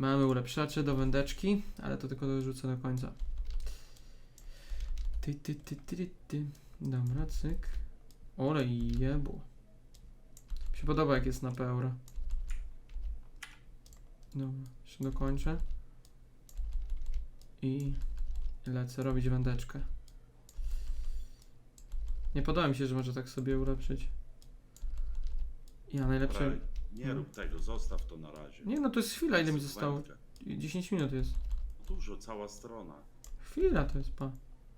Mamy ulepszacze do wędeczki, ale to tylko dorzucę do końca. Ty, ty, ty, ty, ty. Dobra, cyk. Jebło. Mi się podoba jak jest na P euro. Dobra, jeszcze dokończę. I lecę robić wędeczkę. Nie podoba mi się, że może tak sobie ulepszyć. Ja najlepsze... Dobra, nie no. rób tego, zostaw to na razie. Nie no, to jest chwila, ile mi zostało? Wędkę. 10 minut jest. Dużo, cała strona. Chwila to jest, pa.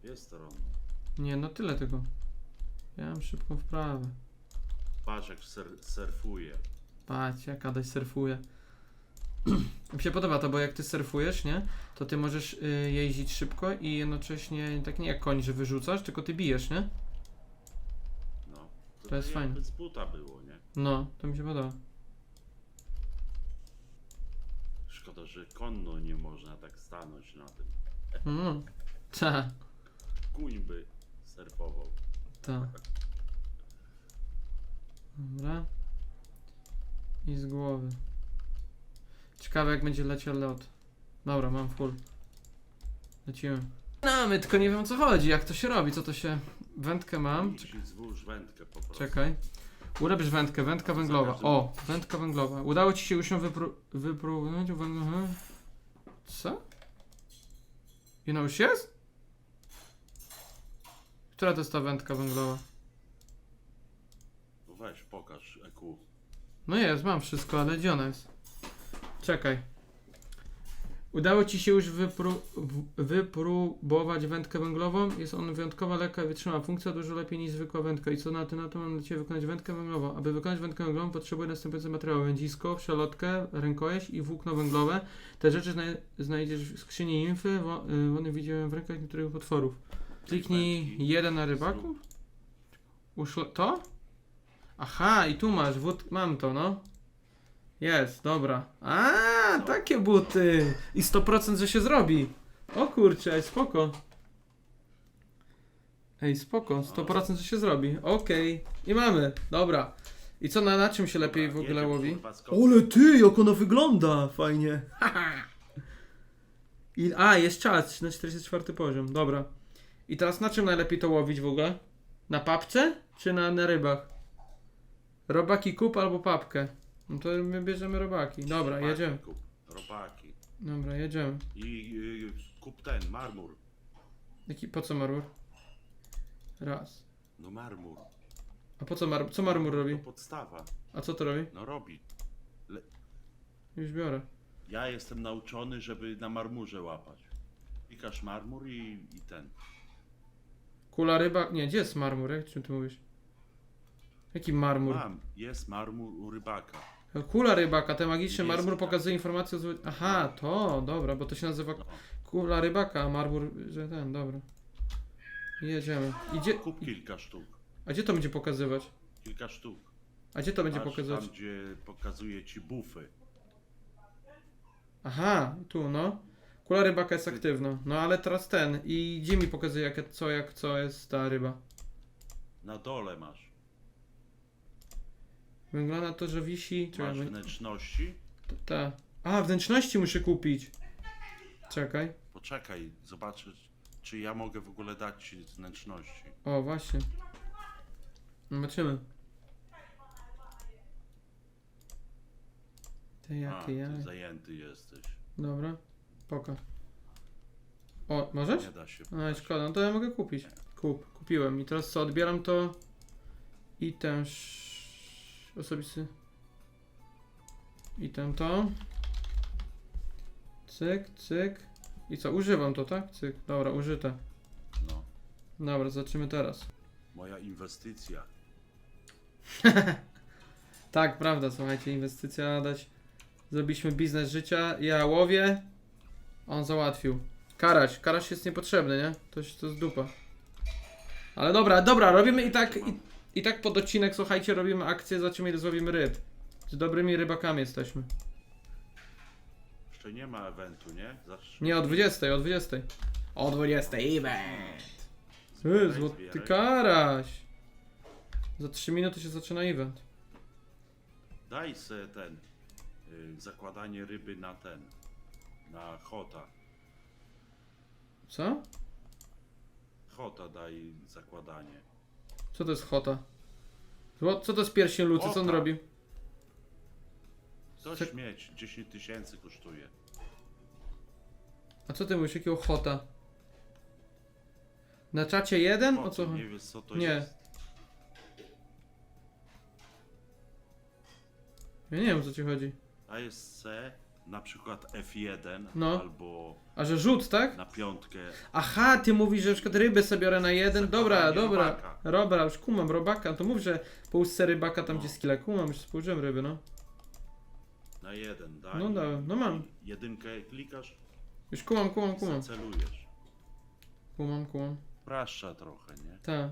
Jest strona. Nie, no tyle tego. Ja mam szybką wprawę. Patrz jak ser, surfuje. Patrz, jak Adaś surfuje. Mi się podoba to, bo jak ty surfujesz, nie? To ty możesz y, jeździć szybko i jednocześnie, tak nie jak koń, że wyrzucasz, tylko ty bijesz, nie? No. To jest fajne. z buta było, nie? No, to mi się podoba. Szkoda, że konno nie można tak stanąć na tym. No, ta, Kuń by surfował. ta. Dobra. I z głowy. Ciekawe jak będzie leciał lot. Dobra, mam full. Lecimy. No, my tylko nie wiem o co chodzi, jak to się robi, co to się... Wędkę mam. Idź i zwłóż wędkę po prostu. Czekaj. Ulepsz wędkę, wędka węglowa. O, wędka węglowa. Udało ci się już ją wypró wypróbować? Węglowa. Co? I ona już jest? Która to jest ta wędka węglowa? Weź, pokaż EQ. No jest, mam wszystko, ale gdzie ona jest? Czekaj. Udało ci się już wypró wypróbować wędkę węglową. Jest on wyjątkowa, lekka i wytrzymała. Funkcja dużo lepiej niż zwykła wędka. I co na ty na to mam dla ciebie wykonać wędkę węglową? Aby wykonać wędkę węglową potrzebuję następujące materiały. Wędzisko, przelotkę, rękojeść i włókno węglowe. Te rzeczy znaj znajdziesz w skrzyni infy. Wo y, one widziałem w rękach niektórych potworów. Kliknij jeden na rybaku. Uszło to? Aha, i tu masz, wód, mam to, no. Jest, dobra. A, takie buty. I 100% że się zrobi. O kurczę, ej, spoko. Ej, spoko, 100% że się zrobi. Okej. I mamy, dobra. I co, na, na czym się lepiej w ogóle łowi? Ole ty, jak ona wygląda, fajnie. I, a, jest czas, na 44 poziom, dobra. I teraz na czym najlepiej to łowić w ogóle? Na papce, czy na, na rybach? Robaki kup albo papkę. No to my bierzemy robaki. Dobra, Robaki jedziemy. Kup, robaki. Dobra, jedziemy. I y, kup ten, marmur. Jaki, po co marmur? Raz. No marmur. A po co marmur? Co marmur robi? To podstawa. A co to robi? No robi. Już biorę. Ja jestem nauczony, żeby na marmurze łapać. Pikasz marmur i, i ten. Kula ryba... Nie, gdzie jest marmur? Jak czym ty mówisz? Jaki marmur? Mam, jest marmur u rybaka. Kula rybaka, ten magiczny marmur tak. pokazuje informację o zły... Aha, to, dobra, bo to się nazywa No. kula rybaka, a marmur, że ten, dobra. Jedziemy. Idzie... Kup kilka sztuk. A gdzie to będzie pokazywać? Kilka sztuk. A gdzie to będzie Masz pokazywać? Tam, gdzie pokazuje ci bufy. Aha, tu, no. Kula rybaka jest aktywna. No ale teraz ten. I gdzie mi pokazuje jak, co, jak, co jest ta ryba? Na dole masz. Wygląda to, że wisi... Masz Czekaj, wnętrzności. ta. A, wnętrzności muszę kupić. Czekaj. Poczekaj, zobaczę, czy ja mogę w ogóle dać ci wnętrzności. O, właśnie. Zobaczymy. A, jakie ja. ty zajęty jesteś. Dobra. Pokaż. O, możesz? Nie da się. A, pokazać. szkoda, no to ja mogę kupić. Kup, kupiłem. I teraz co, odbieram to i ten sz- osobisty. I ten to. Cyk, cyk. I co, używam to, tak? Cyk, dobra, użyte. No, Dobra, zobaczymy teraz. moja inwestycja. Tak, prawda, słuchajcie, inwestycja dać. Zrobiliśmy biznes życia, ja łowię, on załatwił. Karaś, karaś jest niepotrzebny, nie? To, jest- to jest dupa. Ale dobra, dobra, robimy i tak, i, i tak pod odcinek, słuchajcie, robimy akcję, zobaczymy ile złowimy ryb. Z dobrymi rybakami jesteśmy. Jeszcze nie ma eventu, nie? Zawsze Nie, o 20, o 20. O 20, event! Ty, zbieraj, złoty zbieraj. karaś. Za 3 minuty się zaczyna event. Daj se ten. Y, zakładanie ryby na ten. na chota. Co? Chota daj zakładanie. Co to jest chota? Co to jest pierścień lucy? Co on Chota. robi? To śmieć, 10 tysięcy kosztuje. A co ty mówisz? Jakiego chota? Na czacie jeden? O co nie wiesz co to Nie. jest? Ja nie wiem o co ci chodzi. ASC, na przykład F1 No. albo A że rzut, tak? na piątkę. Aha, ty mówisz, że na przykład ryby sobie biorę na jeden. Dobra, Zakładanie dobra. robaka. Dobra, już kumam, robaka. To mów, że po ustce rybaka tam No. gdzie skilla. Kumam, już spojrzyłem ryby, no. Na jeden, daj. No dobra, no mam. Jedynkę klikasz Już kumam, kumam, i kumam. zacelujesz. Kumam, kumam. Praszcza trochę, nie? Tak.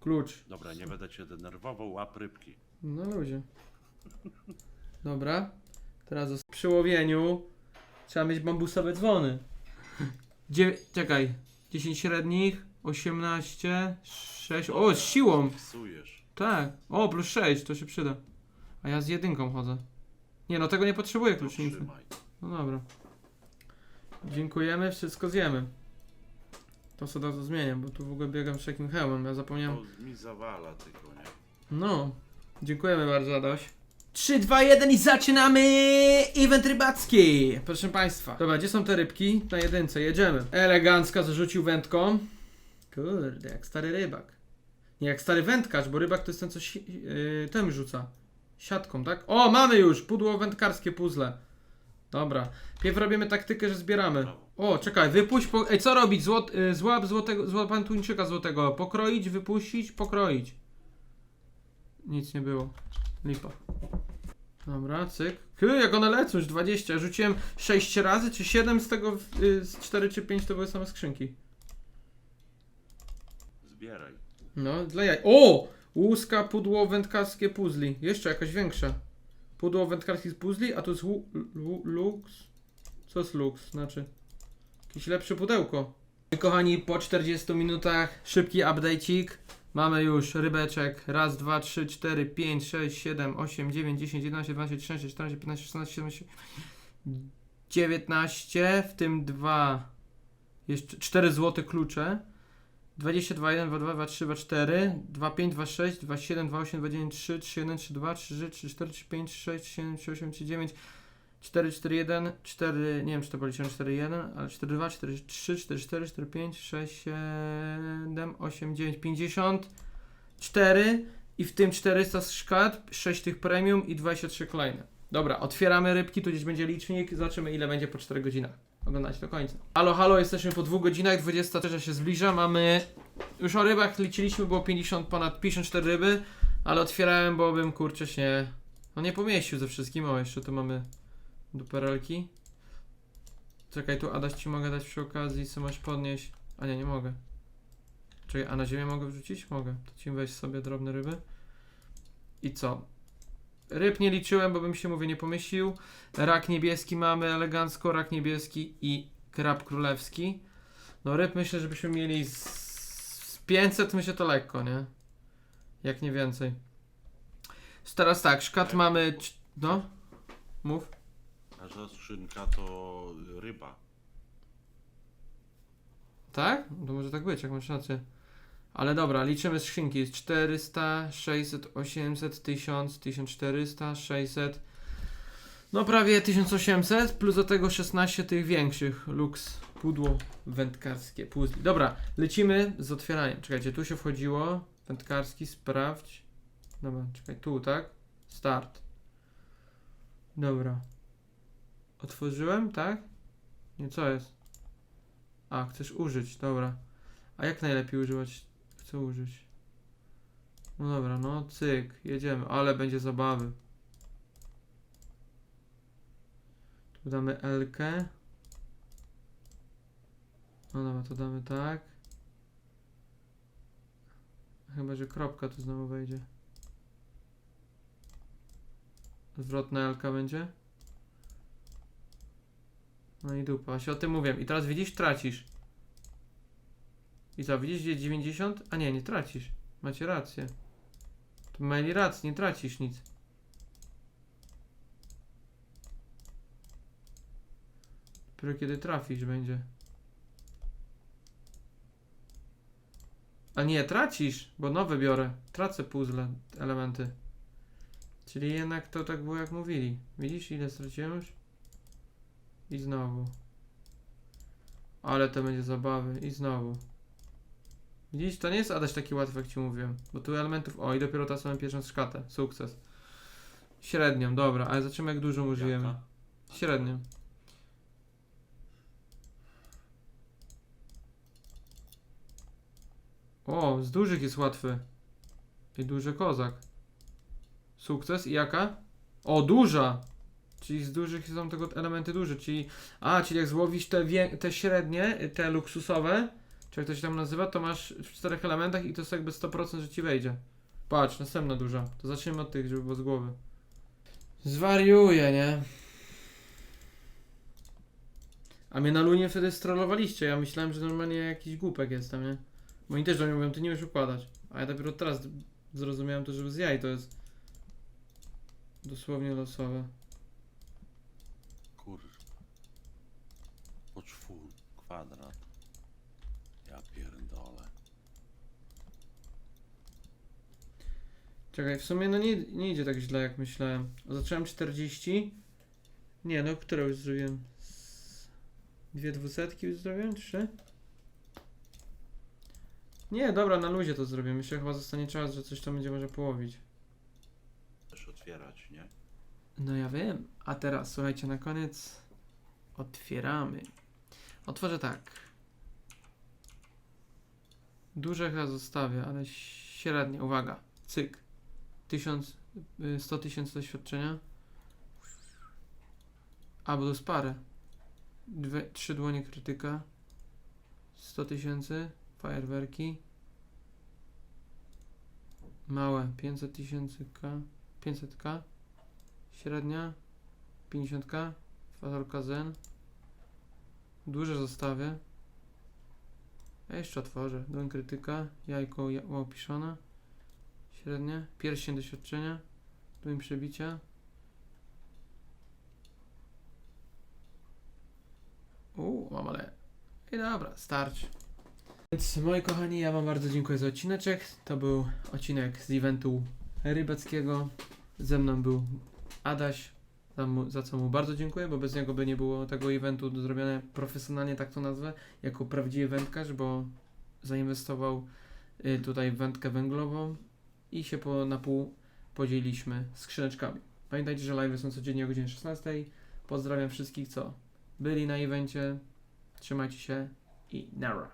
Klucz. Dobra, nie będę cię denerwował, łap rybki. No ludzie. Dobra. Teraz o- przy łowieniu trzeba mieć bambusowe dzwony. Czekaj. 10 średnich, 18, 6. O, z siłą. Fiksujesz. Tak. O, plus 6, to się przyda. A ja z jedynką chodzę. Nie, no tego nie potrzebuję klucznicy. trzymaj. No dobra. Dziękujemy, wszystko zjemy. To sobie to zmienię, bo tu w ogóle biegam z takim hełmem, ja zapomniałem. To mi zawala tylko, nie? No, dziękujemy bardzo, Adaś. 3, 2, 1 i zaczynamy event rybacki! Proszę Państwa. Dobra, gdzie są te rybki? Na jedynce, jedziemy. Elegancka zarzucił wędką. Kurde, jak stary rybak. Nie, jak stary wędkarz, bo rybak to jest ten, co yy, tym rzuca. Siatką, tak? O, mamy już! Pudło wędkarskie puzzle. Dobra. Pierw robimy taktykę, że zbieramy. O, czekaj, wypuść po... Ej, co robić? Złot, y, złap złotego, złap tuńczyka złotego. Pokroić, wypuścić, pokroić. Nic nie było. Lipa. Dobra, cyk. Hy, jak one lecą, już 20. Rzuciłem 6 razy, czy 7 z tego, y, z 4 czy 5 to były same skrzynki. Zbieraj. No, dla jaj. O! Łuska, pudło, wędkarskie puzli. Jeszcze jakaś większa. Pudło wędkarskich puzli, a to jest lu, lu, lux. Co jest lux? Znaczy. Jakieś lepsze pudełko. Kochani, po 40 minutach szybki update'ik. Mamy już rybeczek. Raz, dwa, trzy, cztery, pięć, sześć, siedem, osiem, dziewięć, dziesięć, jedenaście, dwanaście, trzynaście, czternaście, piętnaście, szesnaście, siedemnaście, dziewiętnaście, w tym dwa, jeszcze cztery złote klucze. 22, 1, 2, 2, 2, 3, 2, 4, 2, 5, 2, 6, 2, 7, 2, 8, 2, 9, 3, 3, 1, 3, 2, 3, 3, 4, 3, 5, 6, 7, 3, 8, 3, 9, 4, 4, 1, 4, nie wiem czy to policzyłem 4, 1, ale 4, 2, 4, 3, 4, 4, 4, 5, 6, 7, 8, 9, 50, 4 i w tym 400 z szkat, 6 tych premium i 23 kolejne. Dobra, otwieramy rybki, tu gdzieś będzie licznik, zobaczymy ile będzie po 4 godzinach. Oglądać do końca. Halo, halo, jesteśmy po dwóch godzinach, 23 się zbliża, mamy... Już o rybach liczyliśmy, było 50, ponad 54 ryby, ale otwierałem, bo bym, kurczę, się... No nie pomieścił ze wszystkim, o, jeszcze tu mamy duperelki. Czekaj, tu Adaś ci mogę dać przy okazji, co masz podnieść. A nie, nie mogę. Czekaj, a na ziemię mogę wrzucić? Mogę. To ci weź sobie drobne ryby. I co? Ryb nie liczyłem, bo bym się, mówię, nie pomyślił. Rak niebieski mamy elegancko, rak niebieski i krab królewski. No ryb myślę, żebyśmy mieli z, z 500, myślę to lekko, nie? Jak nie więcej. Teraz tak, szkat mamy... No? Mów. Każda skrzynka to ryba. Tak? To może tak być, jak masz rację. Ale dobra, liczymy skrzynki. Jest 400, 600, 800, 1000, 1400, 600. No prawie 1800, plus do tego 16 tych większych. Lux, pudło wędkarskie, puzli. Dobra, lecimy z otwieraniem. Czekajcie, tu się wchodziło. Wędkarski, sprawdź. Dobra, czekaj, tu, tak? Start. Dobra. Otworzyłem, tak? Nie, co jest? A, chcesz użyć, dobra. A jak najlepiej używać? Chcę użyć. No dobra, no cyk, jedziemy, ale będzie zabawy. Tu damy L. -kę. No dobra, to damy tak. Chyba, że kropka tu znowu wejdzie. Zwrotna L -ka będzie. No i dupa, właśnie o tym mówiłem. I teraz widzisz, tracisz. I co, widzisz gdzie 90? A nie, nie tracisz. Macie rację. To mieli rację, nie tracisz nic. Dopiero kiedy trafisz będzie. A nie, tracisz, bo nowe biorę. Tracę puzzle, elementy. Czyli jednak to tak było jak mówili. Widzisz ile straciłem już? I znowu. Ale to będzie zabawy. I znowu. Widzisz, to nie jest Adaś taki łatwy, jak ci mówiłem. Bo tu elementów. O, i dopiero ta samą pierwszą szkatę. Sukces. Średnią, dobra, ale zobaczymy jak dużo użyjemy. Średnią. O, z dużych jest łatwy. I duży kozak. Sukces i jaka? O, duża! Czyli z dużych są tego elementy duże, czyli... A, czyli jak złowisz te, te średnie, te luksusowe, czy jak to się tam nazywa, to masz w czterech elementach i to jest jakby 100%, że ci wejdzie. Patrz, następna duża. To zacznijmy od tych, żeby było z głowy. Zwariuję, nie? A mnie na lunie wtedy strollowaliście. Ja myślałem, że normalnie jakiś głupek jestem, nie? Bo oni też do mnie mówią, ty nie umiesz układać. A ja dopiero teraz zrozumiałem to, że z jaj to jest dosłownie losowe. Kwadrat. Ja pierdolę. Czekaj, w sumie no nie, nie idzie tak źle jak myślałem. Zacząłem 40. Nie, no które już zrobiłem? Dwie dwusetki już zrobiłem? Trzy? Nie, dobra, na luzie to zrobię. Myślę, chyba zostanie czas, że coś tam będzie może połowić. Też otwierać, nie? No ja wiem. A teraz słuchajcie, na koniec otwieramy. Otworzę tak. Duże chyba zostawię, ale średnie. Uwaga. Cyk. 1000, y, 100 tysięcy doświadczenia. A, bo to jest parę. Dwie, trzy dłonie krytyka. 100 tysięcy. Fajerwerki. Małe. 500 tysięcy K. 500k. Średnia 50k, fasolka zen. Duże zostawię. A jeszcze otworzę. Dłoń krytyka, jajko ja- łapiszona. Średnia, pierścień doświadczenia. Dłoń przebicia. Uuu, mam ale. I dobra, starczy. Więc moi kochani, ja wam bardzo dziękuję za odcineczek. To był odcinek z eventu rybackiego. Ze mną był Adaś, za, co mu bardzo dziękuję, bo bez niego by nie było tego eventu zrobione profesjonalnie, tak to nazwę, jako prawdziwy wędkarz, bo zainwestował y, tutaj w wędkę węglową i się po, na pół podzieliliśmy skrzyneczkami. Pamiętajcie, że live są codziennie o godzinie 16. Pozdrawiam wszystkich, co byli na evencie. Trzymajcie się i nara.